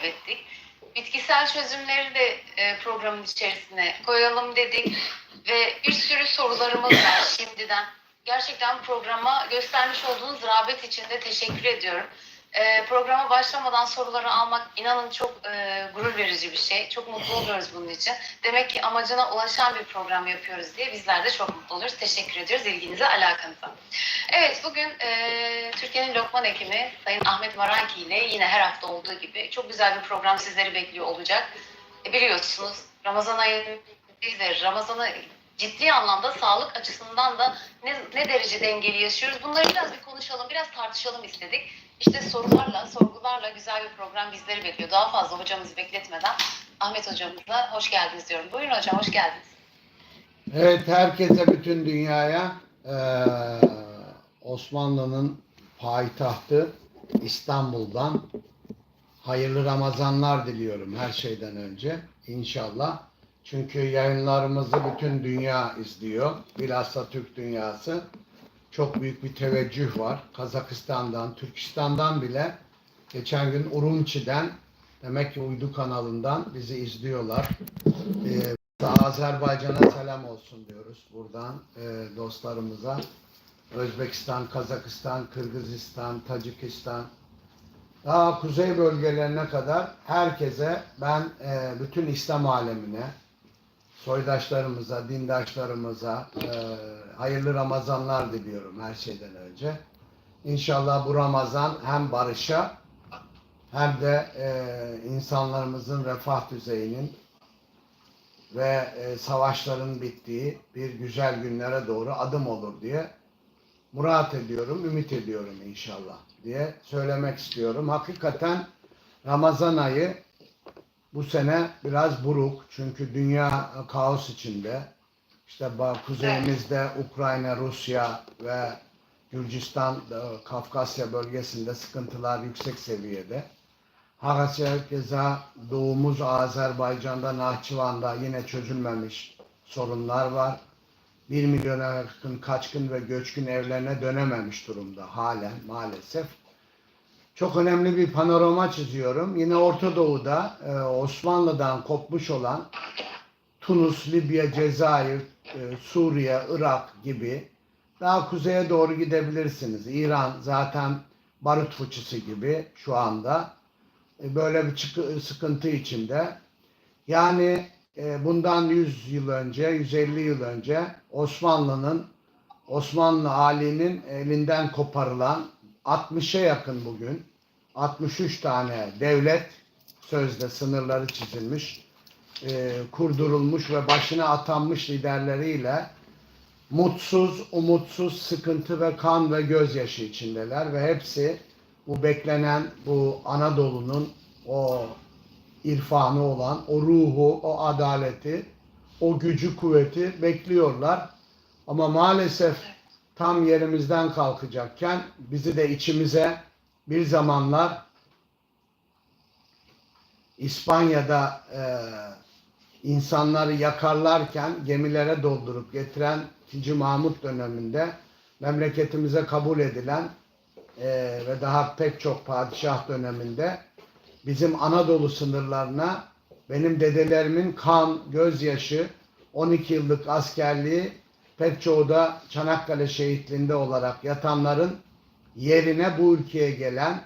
kaybettik. Bitkisel çözümleri de e, programın içerisine koyalım dedik ve bir sürü sorularımız var şimdiden. Gerçekten programa göstermiş olduğunuz rağbet için de teşekkür ediyorum. E, programa başlamadan soruları almak inanın çok e, gurur verici bir şey. Çok mutlu oluyoruz bunun için. Demek ki amacına ulaşan bir program yapıyoruz diye bizler de çok mutlu oluyoruz. Teşekkür ediyoruz ilginize, alakanıza. Evet, bugün e, Türkiye'nin Lokman Hekimi Sayın Ahmet Maranki ile yine her hafta olduğu gibi çok güzel bir program sizleri bekliyor olacak. E, biliyorsunuz Ramazan ayındayız. Ramazan'ı ciddi anlamda sağlık açısından da ne, ne derece dengeli yaşıyoruz bunları biraz bir konuşalım, biraz tartışalım istedik. İşte sorularla, sorgularla güzel bir program bizleri bekliyor. Daha fazla hocamızı bekletmeden Ahmet hocamıza hoş geldiniz diyorum. Buyurun hocam, hoş geldiniz. Evet, herkese bütün dünyaya eee, Osmanlı'nın payitahtı İstanbul'dan hayırlı Ramazanlar diliyorum her şeyden önce inşallah. Çünkü yayınlarımızı bütün dünya izliyor. Bilhassa Türk dünyası. Çok büyük bir teveccüh var. Kazakistan'dan, Türkistan'dan bile geçen gün Urumçi'den demek ki uydu kanalından bizi izliyorlar. Ee, Azerbaycan'a selam olsun diyoruz buradan e, dostlarımıza. Özbekistan, Kazakistan, Kırgızistan, Tacikistan, daha kuzey bölgelerine kadar herkese ben e, bütün İslam alemine, soydaşlarımıza, dindaşlarımıza e, hayırlı Ramazanlar diliyorum her şeyden önce. İnşallah bu Ramazan hem barışa hem de e, insanlarımızın refah düzeyinin ve e, savaşların bittiği bir güzel günlere doğru adım olur diye murat ediyorum, ümit ediyorum inşallah diye söylemek istiyorum. Hakikaten Ramazan ayı bu sene biraz buruk çünkü dünya kaos içinde. İşte kuzeyimizde Ukrayna, Rusya ve Gürcistan, e, Kafkasya bölgesinde sıkıntılar yüksek seviyede. Hakeza keza doğumuz Azerbaycan'da, Nahçıvan'da yine çözülmemiş sorunlar var. 1 milyona yakın kaçkın ve göçkün evlerine dönememiş durumda halen maalesef. Çok önemli bir panorama çiziyorum. Yine Orta Doğu'da e, Osmanlı'dan kopmuş olan Tunus, Libya, Cezayir, e, Suriye, Irak gibi daha kuzeye doğru gidebilirsiniz. İran zaten barut fıçısı gibi şu anda. E, böyle bir sıkıntı içinde. Yani bundan 100 yıl önce, 150 yıl önce Osmanlı'nın Osmanlı halinin elinden koparılan 60'a yakın bugün 63 tane devlet sözde sınırları çizilmiş, e, kurdurulmuş ve başına atanmış liderleriyle mutsuz, umutsuz, sıkıntı ve kan ve gözyaşı içindeler ve hepsi bu beklenen bu Anadolu'nun o irfanı olan o ruhu, o adaleti, o gücü, kuvveti bekliyorlar. Ama maalesef tam yerimizden kalkacakken bizi de içimize bir zamanlar İspanya'da e, insanları yakarlarken gemilere doldurup getiren 2. Mahmut döneminde memleketimize kabul edilen e, ve daha pek çok padişah döneminde bizim Anadolu sınırlarına benim dedelerimin kan, gözyaşı, 12 yıllık askerliği pek çoğu da Çanakkale şehitliğinde olarak yatanların yerine bu ülkeye gelen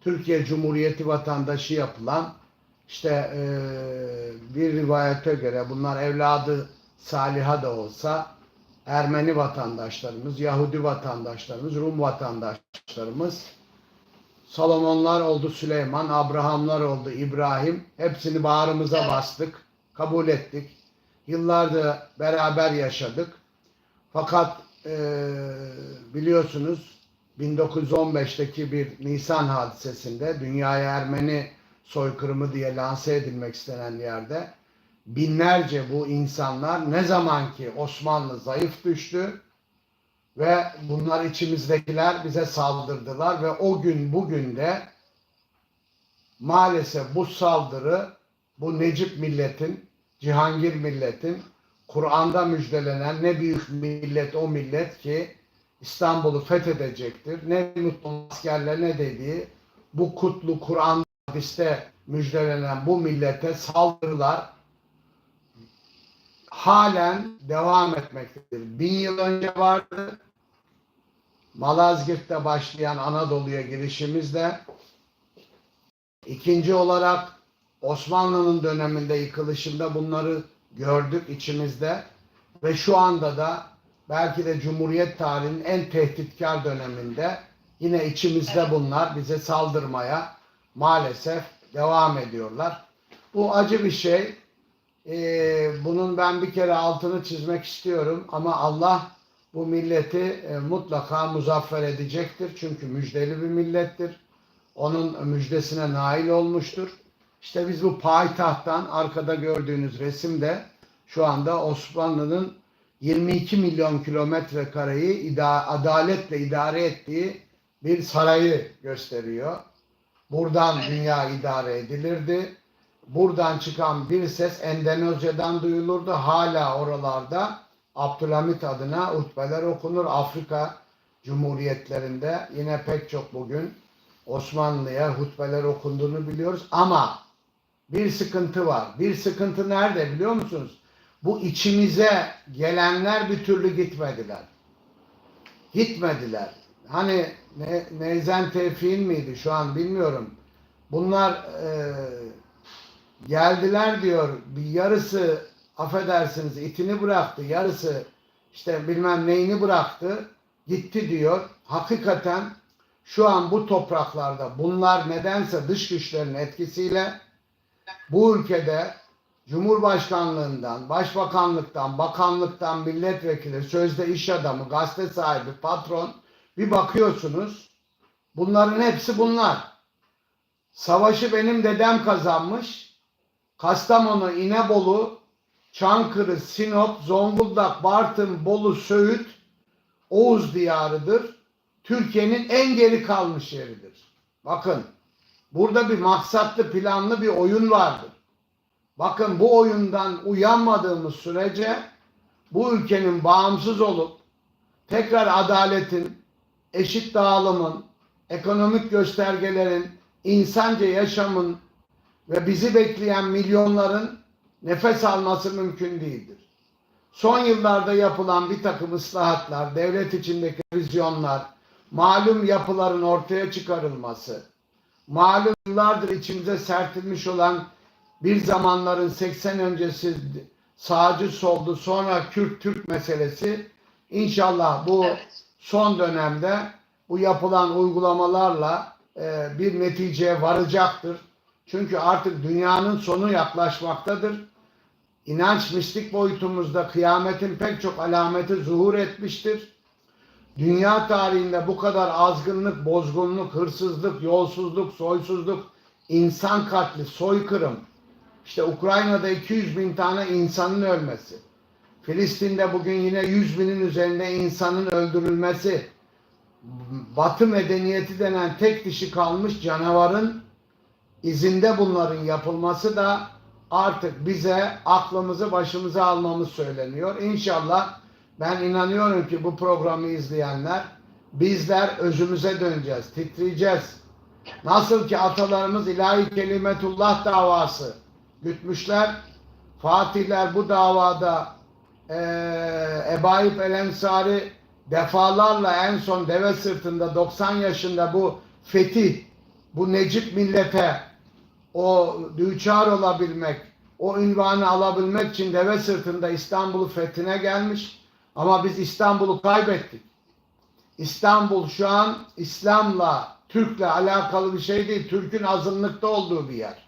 Türkiye Cumhuriyeti vatandaşı yapılan işte eee, bir rivayete göre bunlar evladı Saliha da olsa Ermeni vatandaşlarımız, Yahudi vatandaşlarımız, Rum vatandaşlarımız Salomonlar oldu Süleyman, Abrahamlar oldu İbrahim. Hepsini bağrımıza bastık, kabul ettik. Yıllardır beraber yaşadık. Fakat eee, biliyorsunuz 1915'teki bir Nisan hadisesinde dünyaya Ermeni soykırımı diye lanse edilmek istenen yerde binlerce bu insanlar ne zaman ki Osmanlı zayıf düştü ve bunlar içimizdekiler bize saldırdılar ve o gün bugün de maalesef bu saldırı bu Necip milletin, Cihangir milletin Kur'an'da müjdelenen ne büyük millet o millet ki İstanbul'u fethedecektir. Ne mutlu askerlerine dediği bu kutlu Kur'an hadiste müjdelenen bu millete saldırılar halen devam etmektedir. Bin yıl önce vardı. Malazgirt'te başlayan Anadolu'ya girişimizde ikinci olarak Osmanlı'nın döneminde yıkılışında bunları gördük içimizde ve şu anda da belki de Cumhuriyet tarihinin en tehditkar döneminde yine içimizde Evet. bunlar bize saldırmaya maalesef devam ediyorlar. Bu acı bir şey. Ee, bunun ben bir kere altını çizmek istiyorum ama Allah bu milleti e, mutlaka muzaffer edecektir. Çünkü müjdeli bir millettir. Onun müjdesine nail olmuştur. İşte biz bu payitahttan arkada gördüğünüz resimde şu anda Osmanlı'nın 22 milyon kilometre kareyi ida- adaletle idare ettiği bir sarayı gösteriyor. Buradan dünya idare edilirdi. Buradan çıkan bir ses Endonezya'dan duyulurdu. Hala oralarda Abdülhamit adına hutbeler okunur. Afrika Cumhuriyetlerinde yine pek çok bugün Osmanlı'ya hutbeler okunduğunu biliyoruz. Ama bir sıkıntı var. Bir sıkıntı nerede biliyor musunuz? Bu içimize gelenler bir türlü gitmediler. Gitmediler. Hani ne, Neyzen Tevfik'in miydi şu an bilmiyorum. Bunlar e, geldiler diyor bir yarısı affedersiniz itini bıraktı yarısı işte bilmem neyini bıraktı gitti diyor. Hakikaten şu an bu topraklarda bunlar nedense dış güçlerin etkisiyle bu ülkede Cumhurbaşkanlığından, Başbakanlıktan, Bakanlıktan, milletvekili, sözde iş adamı, gazete sahibi, patron bir bakıyorsunuz bunların hepsi bunlar. Savaşı benim dedem kazanmış. Kastamonu, İnebolu, Çankırı, Sinop, Zonguldak, Bartın, Bolu, Söğüt, Oğuz diyarıdır. Türkiye'nin en geri kalmış yeridir. Bakın burada bir maksatlı planlı bir oyun vardır. Bakın bu oyundan uyanmadığımız sürece bu ülkenin bağımsız olup tekrar adaletin, eşit dağılımın, ekonomik göstergelerin, insanca yaşamın ve bizi bekleyen milyonların nefes alması mümkün değildir. Son yıllarda yapılan bir takım ıslahatlar, devlet içindeki vizyonlar, malum yapıların ortaya çıkarılması, malum yıllardır içimize serpilmiş olan bir zamanların 80 öncesi sağcı soldu sonra Kürt Türk meselesi inşallah bu Evet. son dönemde bu yapılan uygulamalarla e, bir neticeye varacaktır. Çünkü artık dünyanın sonu yaklaşmaktadır. İnanç mistik boyutumuzda kıyametin pek çok alameti zuhur etmiştir. Dünya tarihinde bu kadar azgınlık, bozgunluk, hırsızlık, yolsuzluk, soysuzluk, insan katli, soykırım, işte Ukrayna'da 200 bin tane insanın ölmesi, Filistin'de bugün yine 100 binin üzerinde insanın öldürülmesi, Batı medeniyeti denen tek dişi kalmış canavarın izinde bunların yapılması da artık bize aklımızı başımıza almamız söyleniyor. İnşallah ben inanıyorum ki bu programı izleyenler bizler özümüze döneceğiz, titreyeceğiz. Nasıl ki atalarımız ilahi kelimetullah davası gütmüşler. Fatihler bu davada eee Ebaip El Ensari defalarla en son deve sırtında 90 yaşında bu fetih, bu Necip millete o düçar olabilmek, o ünvanı alabilmek için deve sırtında İstanbul'u fethine gelmiş. Ama biz İstanbul'u kaybettik. İstanbul şu an İslam'la, Türk'le alakalı bir şey değil. Türk'ün azınlıkta olduğu bir yer.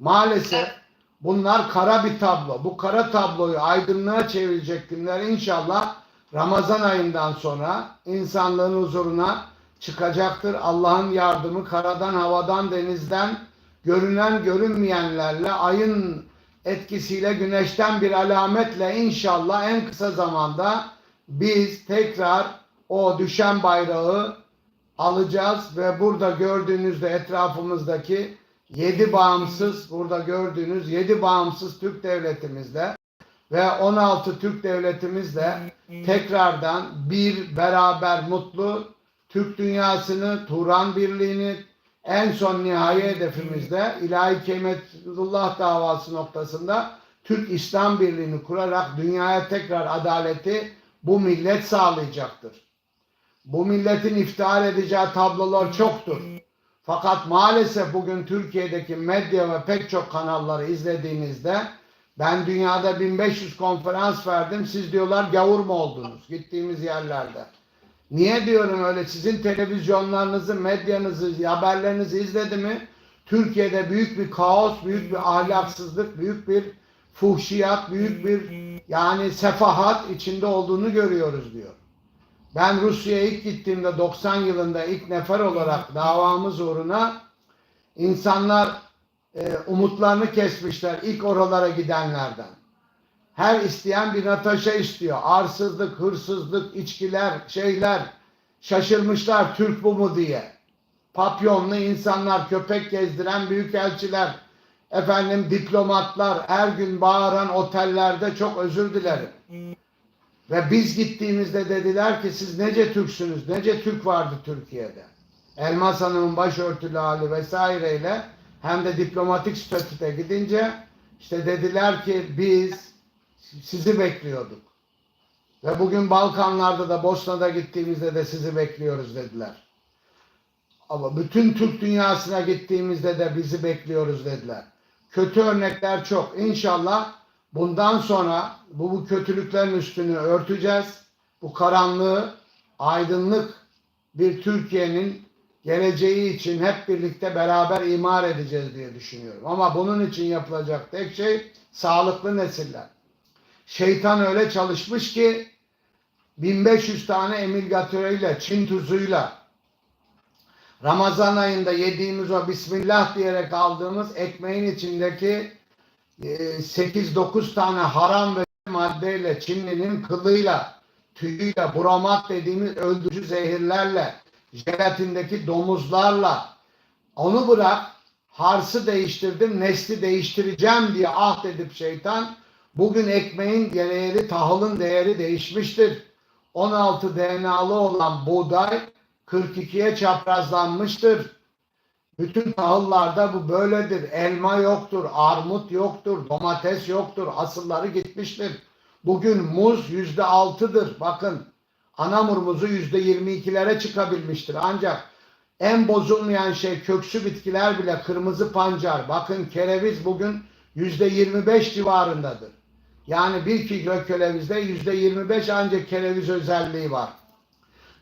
Maalesef Evet. bunlar kara bir tablo. Bu kara tabloyu aydınlığa çevirecek günler inşallah Ramazan ayından sonra insanlığın huzuruna çıkacaktır. Allah'ın yardımı karadan, havadan, denizden görünen görünmeyenlerle ayın etkisiyle güneşten bir alametle inşallah en kısa zamanda biz tekrar o düşen bayrağı alacağız ve burada gördüğünüzde etrafımızdaki yedi bağımsız burada gördüğünüz yedi bağımsız Türk devletimizle ve 16 Türk devletimizle tekrardan bir beraber mutlu Türk dünyasını, Turan Birliği'ni, en son nihai hedefimizde ilahi kelimetullah davası noktasında Türk İslam Birliği'ni kurarak dünyaya tekrar adaleti bu millet sağlayacaktır. Bu milletin iftihar edeceği tablolar çoktur. Fakat maalesef bugün Türkiye'deki medya ve pek çok kanalları izlediğinizde ben dünyada 1500 konferans verdim. Siz diyorlar gavur mu oldunuz gittiğimiz yerlerde. Niye diyorum öyle sizin televizyonlarınızı, medyanızı, haberlerinizi izledi mi? Türkiye'de büyük bir kaos, büyük bir ahlaksızlık, büyük bir fuhşiyat, büyük bir yani sefahat içinde olduğunu görüyoruz diyor. Ben Rusya'ya ilk gittiğimde 90 yılında ilk nefer olarak davamız uğruna insanlar e, umutlarını kesmişler ilk oralara gidenlerden. Her isteyen bir Natasha istiyor. Arsızlık, hırsızlık, içkiler, şeyler. Şaşırmışlar Türk bu mu diye. Papyonlu insanlar, köpek gezdiren büyükelçiler, efendim diplomatlar, her gün bağıran otellerde çok özür dilerim. Ve biz gittiğimizde dediler ki siz nece Türksünüz, nece Türk vardı Türkiye'de. Elmas Hanım'ın başörtülü hali vesaireyle hem de diplomatik statüde gidince işte dediler ki biz sizi bekliyorduk. Ve bugün Balkanlarda da Bosna'da gittiğimizde de sizi bekliyoruz dediler. Ama bütün Türk dünyasına gittiğimizde de bizi bekliyoruz dediler. Kötü örnekler çok. İnşallah bundan sonra bu, bu kötülüklerin üstünü örteceğiz. Bu karanlığı aydınlık bir Türkiye'nin geleceği için hep birlikte beraber imar edeceğiz diye düşünüyorum. Ama bunun için yapılacak tek şey sağlıklı nesiller. Şeytan öyle çalışmış ki 1500 tane emilgatörüyle, Çin tuzuyla Ramazan ayında yediğimiz o Bismillah diyerek aldığımız ekmeğin içindeki 8-9 tane haram ve maddeyle, Çinlinin kılıyla, tüyüyle, bromat dediğimiz öldürücü zehirlerle, jelatindeki domuzlarla onu bırak harsı değiştirdim, nesli değiştireceğim diye ahd edip şeytan bugün ekmeğin değeri, tahılın değeri değişmiştir. 16 DNA'lı olan buğday 42'ye çaprazlanmıştır. Bütün tahıllarda bu böyledir. Elma yoktur, armut yoktur, domates yoktur. Asılları gitmiştir. Bugün muz yüzde altıdır. Bakın anamur muzu yüzde yirmi ikilere çıkabilmiştir. Ancak en bozulmayan şey köksü bitkiler bile kırmızı pancar. Bakın kereviz bugün yüzde yirmi beş civarındadır. Yani bir kilo kerevizde yüzde yirmi beş ancak kereviz özelliği var.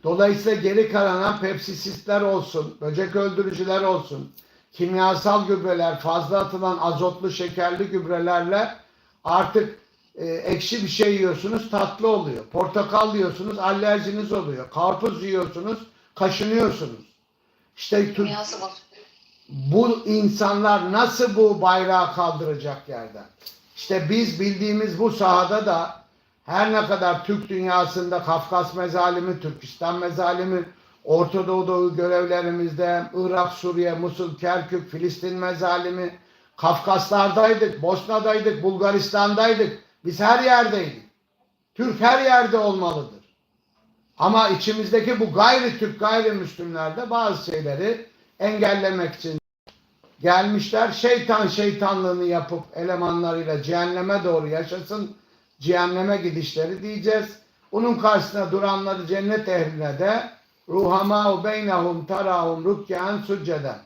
Dolayısıyla geri kalan pepsisitler olsun, böcek öldürücüler olsun, kimyasal gübreler, fazla atılan azotlu şekerli gübrelerle artık e, ekşi bir şey yiyorsunuz tatlı oluyor. Portakal yiyorsunuz alerjiniz oluyor. Karpuz yiyorsunuz kaşınıyorsunuz. İşte bu insanlar nasıl bu bayrağı kaldıracak yerden? İşte biz bildiğimiz bu sahada da her ne kadar Türk dünyasında Kafkas mezalimi, Türkistan mezalimi, Orta Doğu'da görevlerimizde Irak, Suriye, Musul, Kerkük, Filistin mezalimi, Kafkaslardaydık, Bosna'daydık, Bulgaristan'daydık. Biz her yerdeydik. Türk her yerde olmalıdır. Ama içimizdeki bu gayri Türk gayrimüslimlerde bazı şeyleri engellemek için gelmişler. Şeytan şeytanlığını yapıp elemanlarıyla cehenneme doğru yaşasın. Cehenneme gidişleri diyeceğiz. Bunun karşısına duranları cennet ehline de ruhama beynehum tarahum rükyan succeden.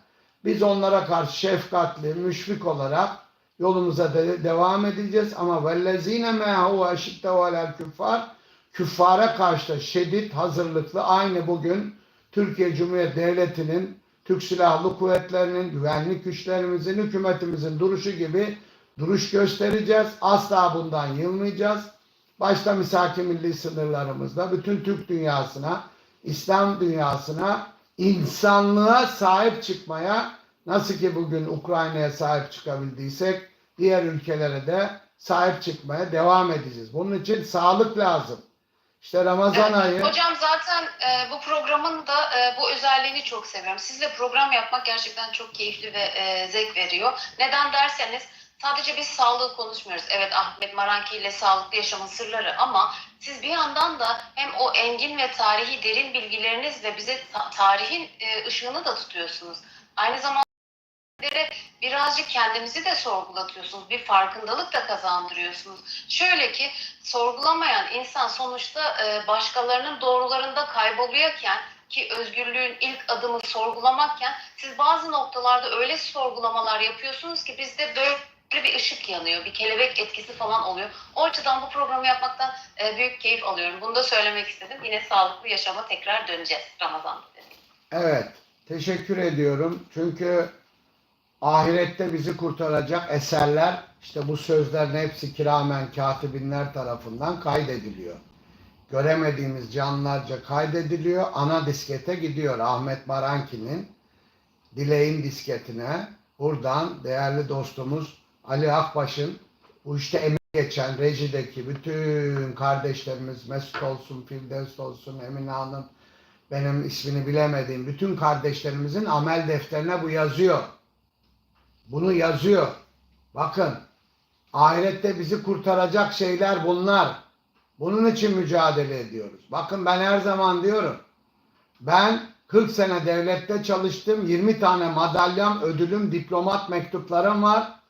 Biz onlara karşı şefkatli, müşfik olarak yolumuza de- devam edeceğiz. Ama vellezine mehu eşitte velel küffar küffara karşı da şiddet hazırlıklı aynı bugün Türkiye Cumhuriyet Devleti'nin Türk Silahlı Kuvvetleri'nin, güvenlik güçlerimizin, hükümetimizin duruşu gibi duruş göstereceğiz. Asla bundan yılmayacağız. Başta misaki milli sınırlarımızda bütün Türk dünyasına, İslam dünyasına, insanlığa sahip çıkmaya nasıl ki bugün Ukrayna'ya sahip çıkabildiysek diğer ülkelere de sahip çıkmaya devam edeceğiz. Bunun için sağlık lazım. İşte Ramazan ayı Hocam zaten e, bu programın da e, bu özelliğini çok seviyorum. Sizle program yapmak gerçekten çok keyifli ve e, zevk veriyor. Neden derseniz sadece biz sağlığı konuşmuyoruz. Evet Ahmet Maranki ile sağlıklı yaşamın sırları ama siz bir yandan da hem o engin ve tarihi derin bilgilerinizle bize ta- tarihin e, ışığını da tutuyorsunuz. Aynı zamanda birazcık kendimizi de sorgulatıyorsunuz. Bir farkındalık da kazandırıyorsunuz. Şöyle ki sorgulamayan insan sonuçta e, başkalarının doğrularında kayboluyorken ki özgürlüğün ilk adımı sorgulamakken siz bazı noktalarda öyle sorgulamalar yapıyorsunuz ki bizde böyle bir ışık yanıyor, bir kelebek etkisi falan oluyor. O açıdan bu programı yapmaktan e, büyük keyif alıyorum. Bunu da söylemek istedim. Yine sağlıklı yaşama tekrar döneceğiz Ramazan. Evet, teşekkür ediyorum. Çünkü ahirette bizi kurtaracak eserler, işte bu sözlerin hepsi kiramen katibinler tarafından kaydediliyor. Göremediğimiz canlılarca kaydediliyor. Ana diskete gidiyor Ahmet Baranki'nin Dileğin disketine. Buradan değerli dostumuz Ali Akbaş'ın bu işte emeği geçen rejideki bütün kardeşlerimiz Mesut olsun, Firdevs olsun, Emine Hanım, benim ismini bilemediğim bütün kardeşlerimizin amel defterine bu yazıyor. Bunu yazıyor. Bakın ahirette bizi kurtaracak şeyler bunlar. Bunun için mücadele ediyoruz. Bakın ben her zaman diyorum. Ben 40 sene devlette çalıştım. 20 tane madalyam, ödülüm, diplomat mektuplarım var.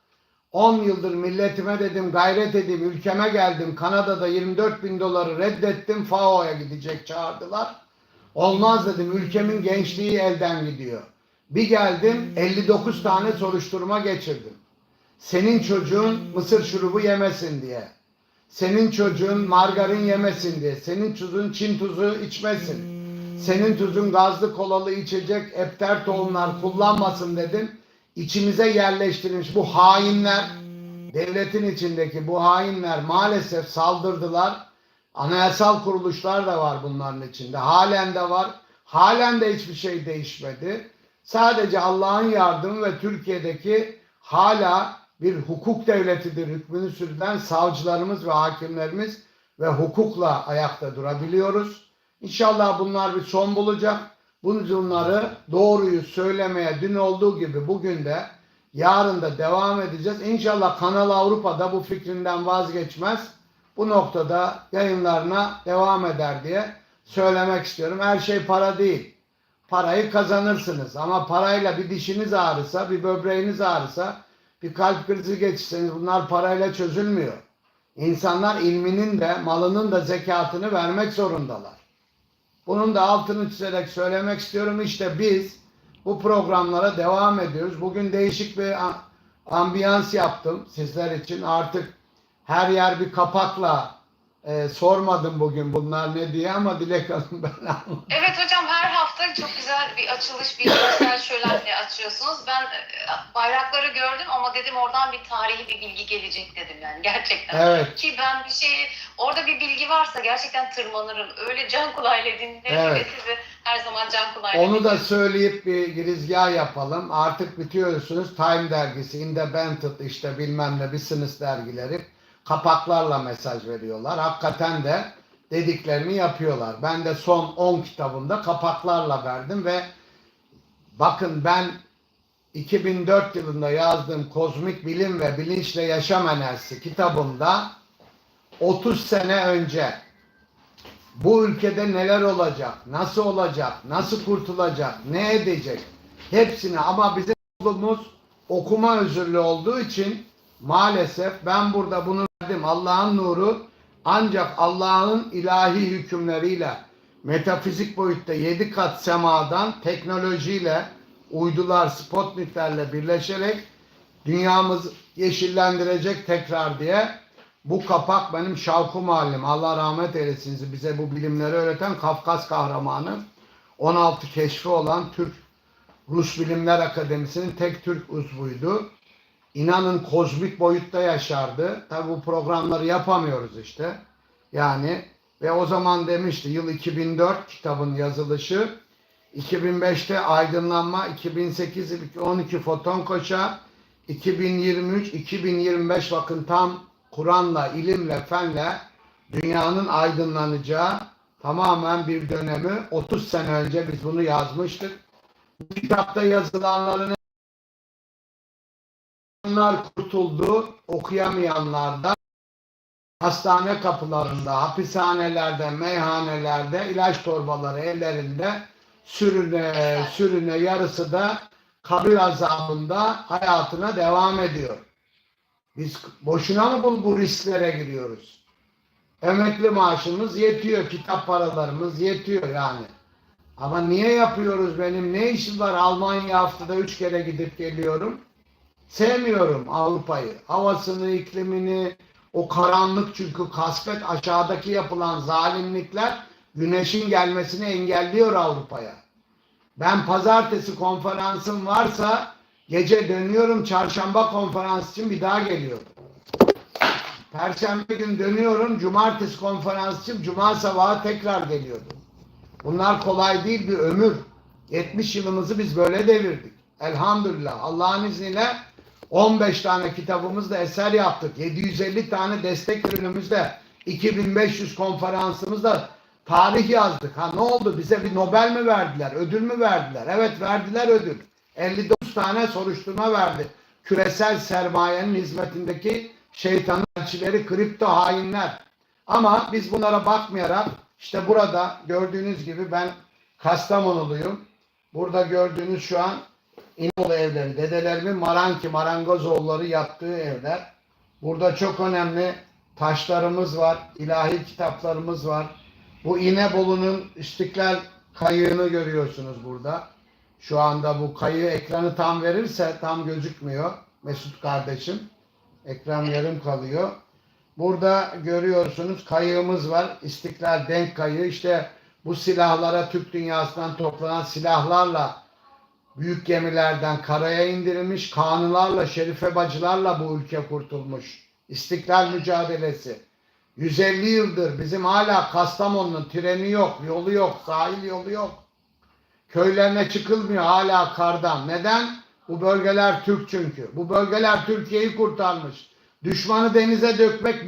10 yıldır milletime dedim gayret edeyim, ülkeme geldim. Kanada'da 24 bin doları reddettim. FAO'ya gidecek çağırdılar. Olmaz dedim. Ülkemin gençliği elden gidiyor. Bir geldim 59 tane soruşturma geçirdim. Senin çocuğun mısır şurubu yemesin diye. Senin çocuğun margarin yemesin diye. Senin çocuğun çin tuzu içmesin. Senin tuzun gazlı kolalı içecek epter tohumlar kullanmasın dedim. İçimize yerleştirilmiş bu hainler, devletin içindeki bu hainler maalesef saldırdılar. Anayasal kuruluşlar da var bunların içinde. Halen de var. Halen de hiçbir şey değişmedi. Sadece Allah'ın yardımı ve Türkiye'deki hala bir hukuk devletidir hükmünü sürdüren savcılarımız ve hakimlerimiz ve hukukla ayakta durabiliyoruz. İnşallah bunlar bir son bulacak. Bunları doğruyu söylemeye dün olduğu gibi bugün de yarın da devam edeceğiz. İnşallah Kanal Avrupa'da bu fikrinden vazgeçmez. Bu noktada yayınlarına devam eder diye söylemek istiyorum. Her şey para değil. Parayı kazanırsınız ama parayla bir dişiniz ağrısa, bir böbreğiniz ağrısa, bir kalp krizi geçirseniz bunlar parayla çözülmüyor. İnsanlar ilminin de malının da zekatını vermek zorundalar. Bunun da altını çizerek söylemek istiyorum. İşte biz bu programlara devam ediyoruz. Bugün değişik bir ambiyans yaptım sizler için. Artık her yer bir kapakla e, sormadım bugün bunlar ne diye ama Dilek Hanım ben anladım. Evet hocam her hafta çok güzel bir açılış, bir görsel şölenle açıyorsunuz. Ben e, bayrakları gördüm ama dedim oradan bir tarihi bir bilgi gelecek dedim yani gerçekten. Evet. Ki ben bir şeyi, orada bir bilgi varsa gerçekten tırmanırım. Öyle can kulağıyla dinlerim Evet. ve sizi her zaman can kulağıyla Onu da dinliyorum. söyleyip bir girizgah yapalım. Artık bitiyorsunuz. Time dergisi, Independent işte bilmem ne business dergileri kapaklarla mesaj veriyorlar. Hakikaten de dediklerini yapıyorlar. Ben de son 10 kitabımda kapaklarla verdim ve bakın ben 2004 yılında yazdığım Kozmik Bilim ve Bilinçle Yaşam Enerjisi kitabımda 30 sene önce bu ülkede neler olacak, nasıl olacak, nasıl kurtulacak, ne edecek hepsini ama bizim toplumumuz okuma özürlü olduğu için maalesef ben burada bunu verdim. Allah'ın nuru ancak Allah'ın ilahi hükümleriyle metafizik boyutta yedi kat semadan teknolojiyle uydular, spotniklerle birleşerek dünyamız yeşillendirecek tekrar diye bu kapak benim Şavku Muallim. Allah rahmet eylesin bize bu bilimleri öğreten Kafkas kahramanı. 16 keşfi olan Türk Rus Bilimler Akademisi'nin tek Türk uzvuydu. İnanın kozmik boyutta yaşardı. Tabi bu programları yapamıyoruz işte. Yani ve o zaman demişti yıl 2004 kitabın yazılışı. 2005'te aydınlanma, 2008 12 foton koşa, 2023 2025 bakın tam Kur'an'la, ilimle, fenle dünyanın aydınlanacağı tamamen bir dönemi 30 sene önce biz bunu yazmıştık. Bu kitapta yazılanların Bunlar kurtuldu, okuyamayanlardan hastane kapılarında, hapishanelerde, meyhanelerde ilaç torbaları ellerinde sürüne sürüne yarısı da kabir azabında hayatına devam ediyor. Biz boşuna mı bu, bu risklere giriyoruz? Emekli maaşımız yetiyor, kitap paralarımız yetiyor yani. Ama niye yapıyoruz benim? Ne işim var Almanya haftada üç kere gidip geliyorum. Sevmiyorum Avrupa'yı. Havasını, iklimini, o karanlık çünkü kasvet aşağıdaki yapılan zalimlikler güneşin gelmesini engelliyor Avrupa'ya. Ben pazartesi konferansım varsa gece dönüyorum çarşamba konferans için bir daha geliyorum. Perşembe gün dönüyorum cumartesi konferans için cuma sabahı tekrar geliyordum. Bunlar kolay değil bir ömür. 70 yılımızı biz böyle devirdik. Elhamdülillah Allah'ın izniyle 15 tane kitabımızda eser yaptık. 750 tane destek ürünümüzde 2500 konferansımızda tarih yazdık. Ha ne oldu? Bize bir Nobel mi verdiler? Ödül mü verdiler? Evet verdiler ödül. 59 tane soruşturma verdi. Küresel sermayenin hizmetindeki şeytanın elçileri, kripto hainler. Ama biz bunlara bakmayarak işte burada gördüğünüz gibi ben Kastamonuluyum. Burada gördüğünüz şu an İnolu evleri, dedelerimin Maranki, Marangozoğulları yaptığı evler. Burada çok önemli taşlarımız var, ilahi kitaplarımız var. Bu İnebolu'nun İstiklal kayığını görüyorsunuz burada. Şu anda bu kayığı ekranı tam verirse tam gözükmüyor Mesut kardeşim. Ekran yarım kalıyor. Burada görüyorsunuz kayığımız var. İstiklal Denk kayığı. İşte bu silahlara Türk dünyasından toplanan silahlarla büyük gemilerden karaya indirilmiş kanılarla, şerife bacılarla bu ülke kurtulmuş. İstiklal mücadelesi. 150 yıldır bizim hala Kastamonu'nun treni yok, yolu yok, sahil yolu yok. Köylerine çıkılmıyor hala kardan. Neden? Bu bölgeler Türk çünkü. Bu bölgeler Türkiye'yi kurtarmış. Düşmanı denize dökmek büyük